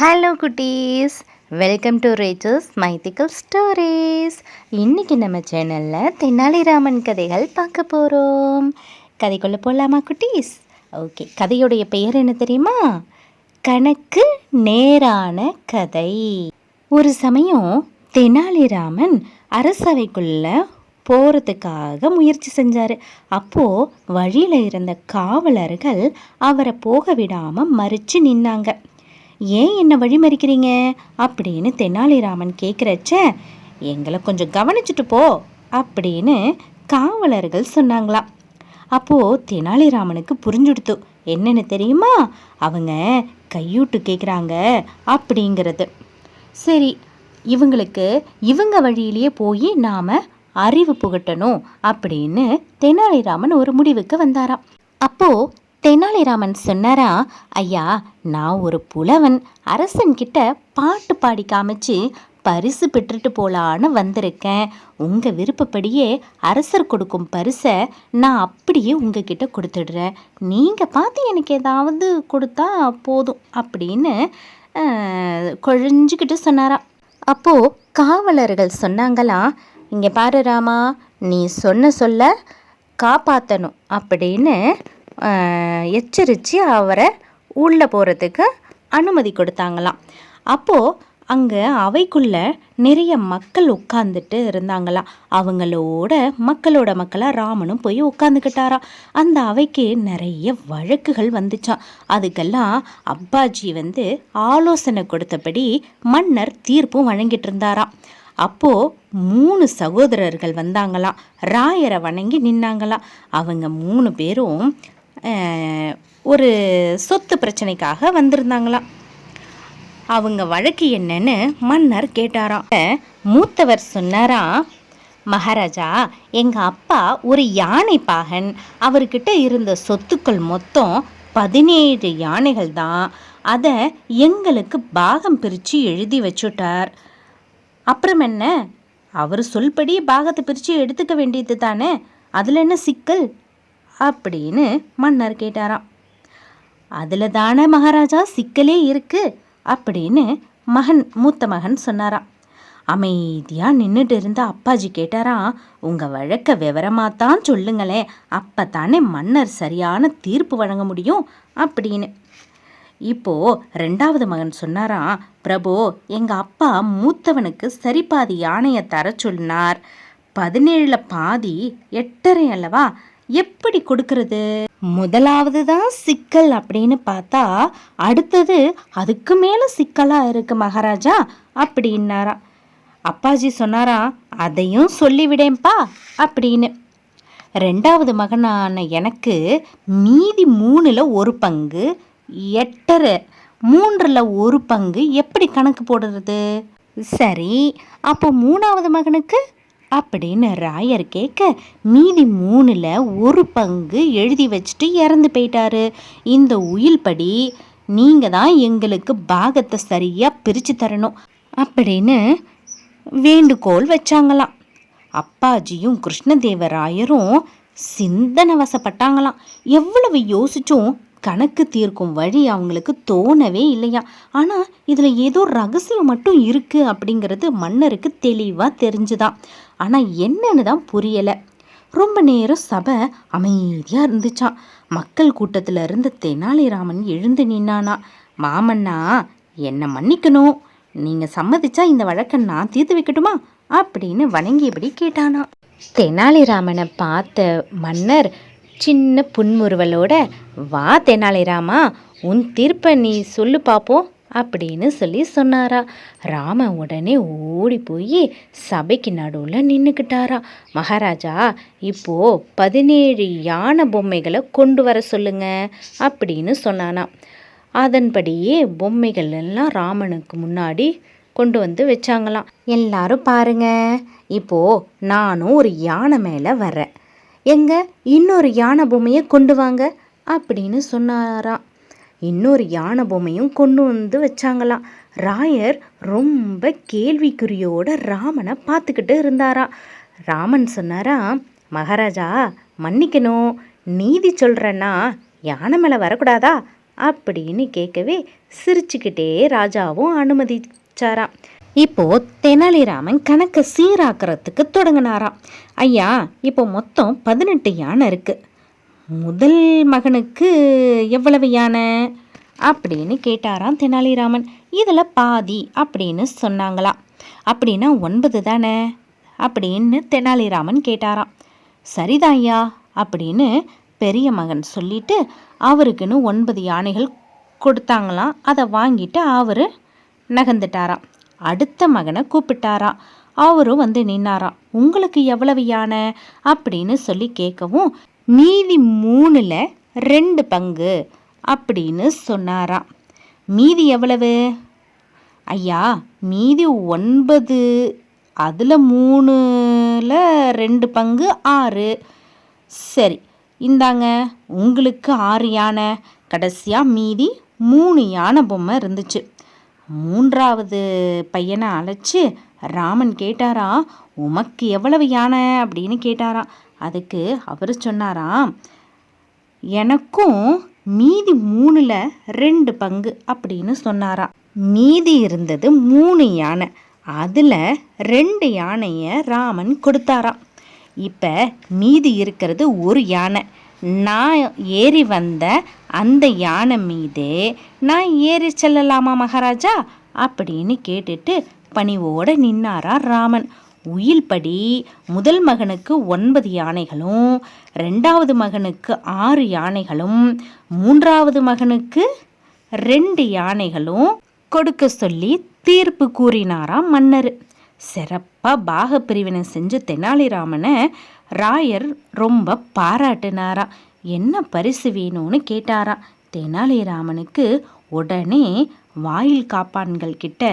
Hello குட்டீஸ். Welcome to ரேச்சஸ் mythical stories இன்றைக்கி நம்ம சேனலில் தெனாலிராமன் கதைகள் பார்க்க போகிறோம் கதைக்குள்ளே போகலாமா குட்டீஸ்? ஓகே கதையுடைய பெயர் என்ன தெரியுமா? கணக்கு நேரான கதை. ஒரு சமயம் தெனாலிராமன் அரசவைக்குள்ளே போகிறதுக்காக முயற்சி செஞ்சார். அப்போது வழியில் இருந்த காவலர்கள் அவரை போக விடாமல் மறித்து நின்னாங்க. ஏன் என்னை வழிமறிக்கிறீங்க? அப்படின்னு தெனாலிராமன் கேட்குறச்ச எங்களை கொஞ்சம் கவனிச்சுட்டு போ அப்படின்னு காவலர்கள் சொன்னாங்களாம் அப்போது தெனாலிராமனுக்கு புரிஞ்சுடுத்து என்னென்னு தெரியுமா? அவங்க கையூட்டு கேட்குறாங்க அப்படிங்கிறது. சரி இவங்களுக்கு இவங்க வழியிலேயே போய் நாம் அறிவு புகட்டணும் அப்படின்னு தெனாலிராமன் ஒரு முடிவுக்கு வந்தாராம். அப்போது தெனாலிராமன் சொன்னாரா ஐயா நான் ஒரு புலவன். அரசன்கிட்ட பாட்டு பாடி காமிச்சு பரிசு பெற்றுட்டு போலான்னு வந்திருக்கேன். உங்கள் விருப்பப்படியே அரசர் கொடுக்கும் பரிசை நான் அப்படியே உங்ககிட்ட கொடுத்துடுறேன். நீங்கள் பார்த்து எனக்கு ஏதாவது கொடுத்தா போதும் அப்படின்னு கொழிஞ்சிக்கிட்டு சொன்னாரா. அப்போது காவலர்கள் சொன்னாங்களாம் இங்கே பாரு ராமா நீ சொன்ன சொல்ல காப்பாற்றணும் அப்படின்னு எச்சரித்து அவரை உள்ளே போகிறதுக்கு அனுமதி கொடுத்தாங்களாம். அப்போது அங்கே அவைக்குள்ளே நிறைய மக்கள் உட்காந்துட்டு இருந்தாங்களாம். அவங்களோட மக்களோட மக்களாக ராமனும் போய் உட்காந்துக்கிட்டாராம் அந்த அவைக்கு நிறைய வழக்குகள் வந்துச்சான் அதுக்கெல்லாம் அப்பாஜி வந்து ஆலோசனை கொடுத்தபடி மன்னர் தீர்ப்பும் வழங்கிட்டு இருந்தாராம். அப்போது மூணு சகோதரர்கள் வந்தாங்களாம். ராயரை வணங்கி நின்னாங்களாம். அவங்க மூணு பேரும் ஒரு சொத்து பிரச்சனைக்காக வந்திருந்தாங்களாம். அவங்க வழக்கு என்னன்னு மன்னர் கேட்டாராம். மூத்தவர் சொன்னாராம் மகாராஜா எங்கள் அப்பா ஒரு யானை பாகன். அவர்கிட்ட இருந்த சொத்துக்கள் மொத்தம் பதினேழு யானைகள் தான். அதை எங்களுக்கு பாகம் பிரித்து எழுதி வச்சுட்டார். அப்புறம் என்ன? அவர் சொல்படி பாகத்தை பிரித்து எடுத்துக்க வேண்டியது தானே? அதில் என்ன சிக்கல்? அப்படின்னு மன்னர் கேட்டாராம். அதில் தானே மகாராஜா சிக்கலே இருக்கு அப்படின்னு மகன் மூத்த மகன் சொன்னாராம். அமைதியாக நின்றுட்டு இருந்த அப்பாஜி கேட்டாராம் உங்கள் வழக்க விவரமாக தான் சொல்லுங்களேன் அப்போ தானே மன்னர் சரியான தீர்ப்பு வழங்க முடியும் அப்படின்னு. இப்போ ரெண்டாவது மகன் சொன்னாராம் பிரபு எங்கள் அப்பா மூத்தவனுக்கு சரிபாதி யானையை தர சொன்னார். பதினேழில் பாதி எட்டரை அல்லவா எப்படி கொடுக்கறது? முதலாவது தான் சிக்கல் அப்படின்னு பார்த்தா அடுத்தது அதுக்கு மேலே சிக்கலாக இருக்கு மகாராஜா அப்படின்னாரா. அப்பாஜி சொன்னாரா அதையும் சொல்லிவிடேன்ப்பா அப்படின்னு. ரெண்டாவது மகனான எனக்கு மீதி மூணில் ஒரு பங்கு எட்டரை மூன்றில் ஒரு பங்கு எப்படி கணக்கு போடுறது? சரி அப்போ மூணாவது மகனுக்கு? அப்படின்னு ராயர் கேட்க மீதி மூணில் ஒரு பங்கு எழுதி வச்சுட்டு இறந்து போயிட்டாரு. இந்த உயில் படி நீங்கள் தான் எங்களுக்கு பாகத்தை சரியாக பிரித்து தரணும் அப்படின்னு வேண்டுகோள் வச்சாங்களாம். அப்பாஜியும் கிருஷ்ணதேவராயரும் சிந்தனை வசப்பட்டாங்களாம் எவ்வளவு யோசிச்சும் கணக்கு தீர்க்கும் வழி அவங்களுக்கு தோணவே இல்லையா? ஆனால் இதில் ஏதோ ரகசியம் மட்டும் இருக்குது அப்படிங்கிறது மன்னருக்கு தெளிவாக தெரிஞ்சுதான். ஆனால் என்னன்னு தான் புரியலை. ரொம்ப நேரம் சபை அமைதியாக இருந்துச்சான் மக்கள் கூட்டத்தில் இருந்த தெனாலிராமன் எழுந்து நின்னானா மாமன்னா என்னை மன்னிக்கணும்? நீங்கள் சம்மதிச்சா இந்த வழக்கை நான் தீர்த்து வைக்கட்டுமா? அப்படின்னு வணங்கியபடி கேட்டானா. தெனாலிராமனை பார்த்த மன்னர் சின்ன புன்முறுவலோட வா தெனாலிராமா உன் தீர்ப்பை நீ சொல்லு பார்ப்போம் அப்படின்னு சொல்லி சொன்னாரா. ராம உடனே ஓடி போய் சபைக்கு நடுவில் நின்றுக்கிட்டாரா மகாராஜா இப்போ பதினேழு யானை பொம்மைகளை கொண்டு வர சொல்லுங்க அப்படின்னு சொன்னானா. அதன்படியே பொம்மைகள் எல்லாம் ராமனுக்கு முன்னாடி கொண்டு வந்து வச்சாங்களாம். எல்லாரும் பாருங்க இப்போ நானும் ஒரு யானை மேலே வரேன் எங்க? இன்னொரு யானை பொம்மையை கொண்டு வாங்க அப்படின்னு சொன்னாராம் இன்னொரு யானை பொம்மையும் கொண்டு வந்து வச்சாங்களாம். ராயர் ரொம்ப கேள்விக்குறியோட ராமனை பார்த்துக்கிட்டு இருந்தாரா. ராமன் சொன்னாரா மகாராஜா மன்னிக்கணும். நீதி சொல்கிறேன்னா யானை மேலே வரக்கூடாதா? அப்படின்னு கேட்கவே சிரிச்சுக்கிட்டே ராஜாவும் அனுமதிச்சாராம். இப்போ தெனாலிராமன் கணக்கை சீராக்கிறதுக்கு தொடங்கினாராம். ஐயா இப்போ மொத்தம் பதினெட்டு யானை இருக்கு. முதல் மகனுக்கு எவ்வளவு யானை? அப்படின்னு கேட்டாராம் தெனாலிராமன். இதில் பாதி அப்படின்னு சொன்னாங்களாம். அப்படின்னா ஒன்பது தானே? அப்படின்னு தெனாலிராமன் கேட்டாராம். சரிதான் ஐயா அப்படின்னு பெரிய மகன் சொல்லிட்டு அவருக்குன்னு ஒன்பது யானைகள் கொடுத்தாங்களாம். அதை வாங்கிட்டு அவர் நகர்ந்துட்டாராம். அடுத்த மகனை கூப்பிட்டாராம் அவரும் வந்து நின்னாராம் உங்களுக்கு எவ்வளவு யானை அப்படின்னு சொல்லி கேட்கவும் மீதி மூணில் ரெண்டு பங்கு அப்படின்னு சொன்னாராம் மீதி எவ்வளவு? ஐயா மீதி ஒன்பது அதில் மூணில் ரெண்டு பங்கு ஆறு. சரி இந்தாங்க உங்களுக்கு ஆறு யானை கடைசியாக மீதி மூணு யானை பொம்மை இருந்துச்சு. மூன்றாவது பையனை அழைச்சி ராமன் கேட்டாரா உமக்கு எவ்வளவு யானை? அப்படின்னு கேட்டாராம் அதுக்கு அவர் சொன்னாராம் எனக்கும் மீதி மூணில் ரெண்டு பங்கு அப்படின்னு சொன்னாராம் மீதி இருந்தது மூணு யானை. அதில் ரெண்டு யானையை ராமன் கொடுத்தாராம் இப்போ மீதி இருக்கிறது ஒரு யானை. நான் ஏறி வந்த அந்த யானை மீதே நான் ஏறி செல்லலாமா மகாராஜா? அப்படின்னு கேட்டுட்டு பணிவோடு நின்னாரா ராமன். உயில்படி முதல் மகனுக்கு ஒன்பது யானைகளும் ரெண்டாவது மகனுக்கு ஆறு யானைகளும் மூன்றாவது மகனுக்கு ரெண்டு யானைகளும் கொடுக்க சொல்லி தீர்ப்பு கூறினாராம் மன்னர். சிறப்பாக பாக பிரிவினை செஞ்ச தெனாலிராமனை ராயர் ரொம்ப பாராட்டினாரா? என்ன பரிசு வேணும்னு கேட்டாராம் தெனாலிராமனுக்கு உடனே வாயில் காப்பான்கள் கிட்ட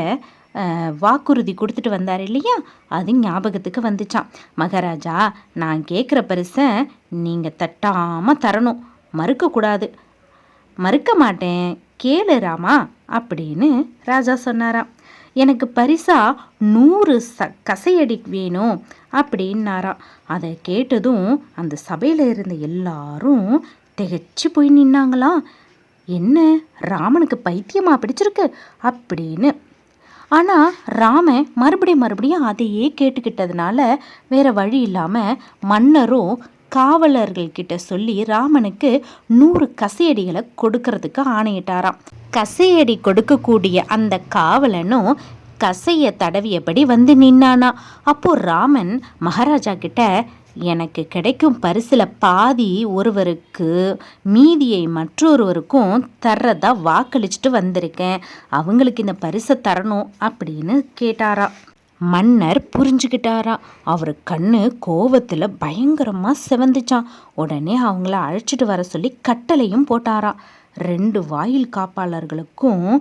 வாக்குறுதி கொடுத்துட்டு வந்தார் இல்லையா? அது ஞாபகத்துக்கு வந்துச்சான் மகாராஜா நான் கேட்குற பரிசை நீங்கள் தட்டாமல் தரணும். மறுக்கக்கூடாது மறுக்க மாட்டேன். கேளு ராமா அப்படின்னு ராஜா சொன்னாராம். எனக்கு பரிசா நூறு ச கசையடி வேணும் அப்படின்னாராம் அதை கேட்டதும் அந்த சபையில் இருந்த எல்லாரும் திகச்சு போய் நின்னாங்களாம் என்ன ராமனுக்கு பைத்தியமா பிடிச்சிருக்கு அப்படின்னு. ஆனால் ராமன் மறுபடியும் மறுபடியும் அதையே கேட்டுக்கிட்டதுனால வேற வழி இல்லாமல் மன்னரும் காவலர்கள்கிட்ட சொல்லி ராமனுக்கு நூறு கசையடிகளை கொடுக்கறதுக்கு ஆணையிட்டாராம். கசையடி கொடுக்கக்கூடிய அந்த காவலனும் கசைய தடவியபடி வந்து நின்னானா. அப்போ ராமன் மகாராஜா கிட்ட எனக்கு கிடைக்கும் பரிசில் பாதி ஒருவருக்கு மீதியை மற்றொருவருக்கும் தர்றதா வாக்களிச்சுட்டு வந்திருக்கேன். அவங்களுக்கு இந்த பரிசை தரணும் அப்படின்னு கேட்டாரா. மன்னர் புரிஞ்சுக்கிட்டாரா அவர் கண்ணு கோவத்தில் பயங்கரமாக செவந்துச்சான் உடனே அவங்கள அழைச்சிட்டு வர சொல்லி கட்டளையும் போட்டாரா. ரெண்டு வாயில் காப்பாளர்களுக்கும்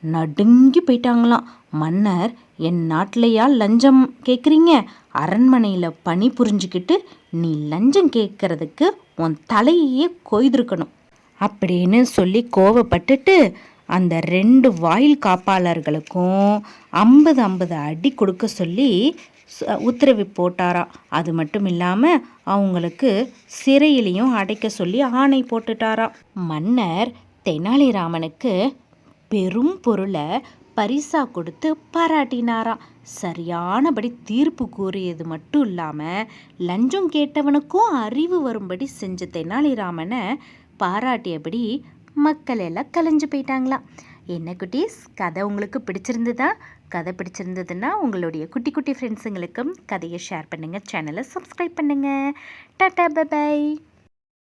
நடுங்கி போயிட்டாங்களாம். மன்னர் என் நாட்டிலையா லஞ்சம் கேட்குறீங்க அரண்மனையில் பணி புரிஞ்சுக்கிட்டு நீ லஞ்சம் கேட்கறதுக்கு உன் தலையே கொய்திருக்கணும். அப்படின்னு சொல்லி கோவப்பட்டுட்டு அந்த ரெண்டு வாயில் காப்பாளர்களுக்கும் ஐம்பது ஐம்பது அடி கொடுக்க சொல்லி உத்தரவு போட்டாரா? அது மட்டும் இல்லாமல் அவங்களுக்கு சிறையிலையும் அடைக்க சொல்லி ஆணை போட்டுட்டாரா? மன்னர் தெனாலிராமனுக்கு பெரும் பொருளை பரிசாக கொடுத்து பாராட்டினாராம் சரியானபடி தீர்ப்பு கூறியது மட்டும் இல்லாமல் லஞ்சம் கேட்டவனுக்கும் அறிவு வரும்படி செஞ்ச தெனாலிராமனை பாராட்டியபடி மக்கள் எல்லாம் கலைஞ்சு போயிட்டாங்களாம் என்ன குட்டீஸ் கதை உங்களுக்கு பிடிச்சிருந்ததா? கதை பிடிச்சிருந்ததுன்னா உங்களுடைய குட்டி குட்டி ஃப்ரெண்ட்ஸுங்களுக்கும் கதையை ஷேர் பண்ணுங்கள் சேனலை சப்ஸ்கிரைப் பண்ணுங்கள் டாட்டா பபாய்